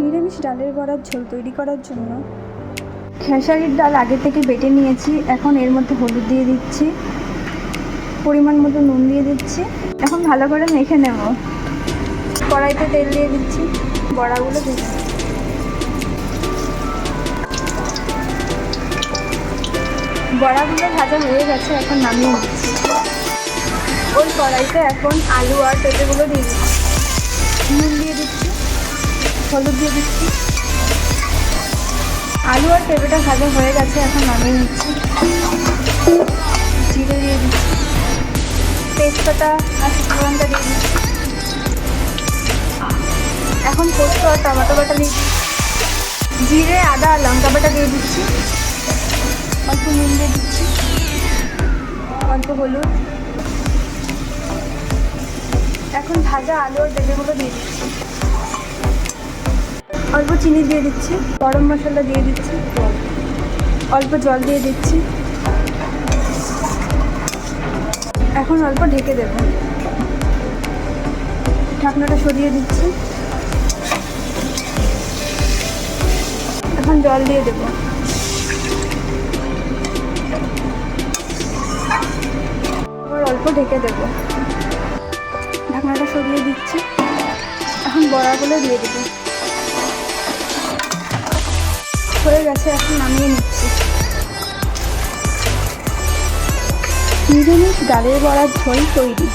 নিরামিষ ডালের বড়ার ঝোল তৈরি করার জন্য। খেসারির ডাল আগে থেকে বেটে নিয়েছি, এখন এর মধ্যে হলুদ দিয়ে দিচ্ছি, পরিমাণ মতো নুন দিয়ে দিচ্ছি। এখন ভালো করে মেখে নেব। কড়াইতে তেল দিয়ে দিচ্ছি, বড়াগুলো নেব। বড়াগুলো ভাজা হয়ে গেছে, এখন নামিয়ে নিচ্ছি। ওই কড়াইতে এখন আলু আর পেঁপেগুলো দিচ্ছি দিয়ে দিচ্ছি। হলুদ দিয়ে দিচ্ছি। আলু আর পেঁপেটা ভাজা হয়ে গেছে, এখন নামিয়ে নিচ্ছি। জিরে দিয়ে দিচ্ছি। তেজপাতা আর লঙ্কা দিয়ে দিচ্ছি। এখন পোস্ত আর টমেটো বাটা দিয়ে দিচ্ছি। জিরে, আদা আর লঙ্কা বাটা দিয়ে দিচ্ছি। অল্প নুন দিয়ে দিচ্ছি। অল্প হলুদ। এখন ভাজা আলু আর পেঁপেগুলো দিয়ে দিচ্ছি। অল্প চিনি দিয়ে দিচ্ছি, গরম মশলা দিয়ে দিচ্ছি, অল্প জল দিয়ে দিচ্ছি। এখন অল্প ঢেকে দেব। ঢাকনাটা সরিয়ে দিচ্ছি। এখন জল দিয়ে দেব। আবার অল্প ঢেকে দেব। ঢাকনাটা সরিয়ে দিচ্ছি। এখন বড়াগুলো দিয়ে দেবো। হয়ে গেছে এখন নামিয়ে নিচ্ছি। নিরামিষ ডালের বড়ার ঝোল তৈরি।